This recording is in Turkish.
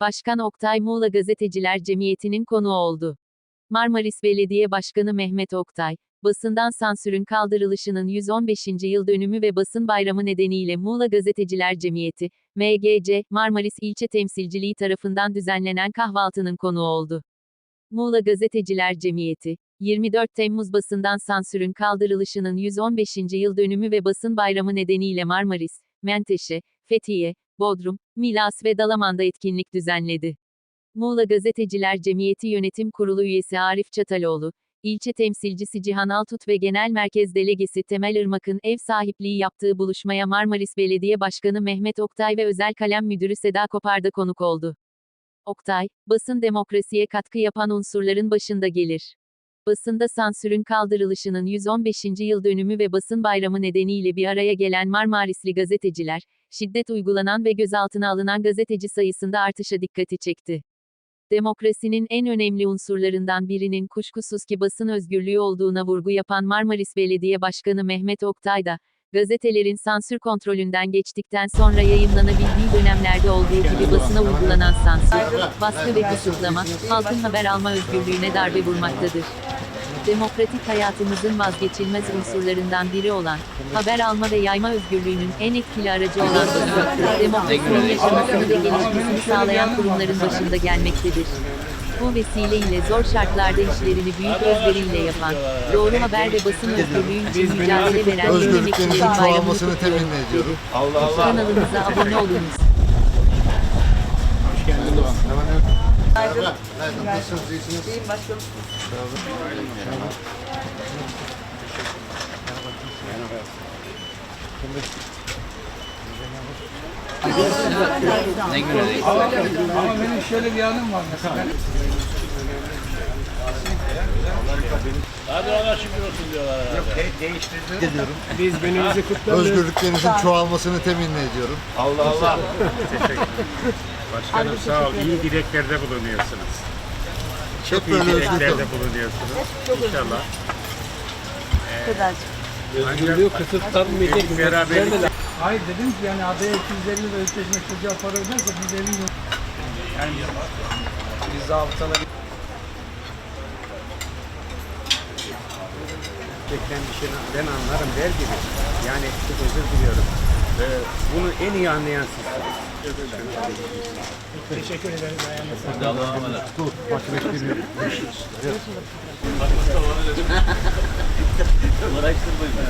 Başkan Oktay Muğla Gazeteciler Cemiyeti'nin konuğu oldu. Marmaris Belediye Başkanı Mehmet Oktay, basından sansürün kaldırılışının 115. yıl dönümü ve basın bayramı nedeniyle Muğla Gazeteciler Cemiyeti, MGC, Marmaris İlçe Temsilciliği tarafından düzenlenen kahvaltının konuğu oldu. Muğla Gazeteciler Cemiyeti, 24 Temmuz basından sansürün kaldırılışının 115. yıl dönümü ve basın bayramı nedeniyle Marmaris, Menteşe, Fethiye, Bodrum, Milas ve Dalaman'da etkinlik düzenledi. Muğla Gazeteciler Cemiyeti Yönetim Kurulu üyesi Arif Çataloğlu, ilçe temsilcisi Cihan Altut ve Genel Merkez Delegesi Temel Irmak'ın ev sahipliği yaptığı buluşmaya Marmaris Belediye Başkanı Mehmet Oktay ve Özel Kalem Müdürü Seda Kopar'da konuk oldu. Oktay, basın demokrasiye katkı yapan unsurların başında gelir. Basında sansürün kaldırılışının 115. yıl dönümü ve basın bayramı nedeniyle bir araya gelen Marmarisli gazeteciler, şiddet uygulanan ve gözaltına alınan gazeteci sayısında artışa dikkati çekti. Demokrasinin en önemli unsurlarından birinin kuşkusuz ki basın özgürlüğü olduğuna vurgu yapan Marmaris Belediye Başkanı Mehmet Oktay da, gazetelerin sansür kontrolünden geçtikten sonra yayınlanabildiği dönemlerde olduğu gibi basına uygulanan sansür, baskı ve kısıtlama, halkın haber alma özgürlüğüne darbe vurmaktadır. Demokratik hayatımızın vazgeçilmez unsurlarından biri olan, haber alma ve yayma özgürlüğünün en etkili aracı olan basın, demokrasinin yaşamasını ve gelişmesini sağlayan kurumların başında gelmektedir. Bu vesileyle zor şartlarda işlerini büyük özveriyle yapan, doğru haber ve basın özgürlüğü için mücadele veren Özgürlüklerimizin çoğalmasını temenni ediyorum. Allah Allah. Kanalımıza abone olunuz. Merhaba. Merhaba. Nasılsınız? İyisiniz? İyiyim başkanım. Ama benim şöyle bir anım var mesela. Hadi ona şükür olsun diyorlar herhalde. Biz günümüzü kutlamıyoruz. Özgürlüklerinizin çoğalmasını temenni ediyorum. Allah Allah. Başkanım sağ ol. İyi dileklerde bulunuyorsunuz. Hep İyi özgür dileklerde bulunuyorsunuz. İnşallah. Özgürlüğü kısıtlanmayacak. Beraberlik Hayır dedim ki yani adaya 250 lira öteşmek çocuğa para öderse biz elin yok. Yani biz zabıtalar gerçekten bir şey ben anlarım der gibi. Yani çok özür diliyorum. Ee, bunu en iyi anlayan sizsiniz. Uğraştırmayın.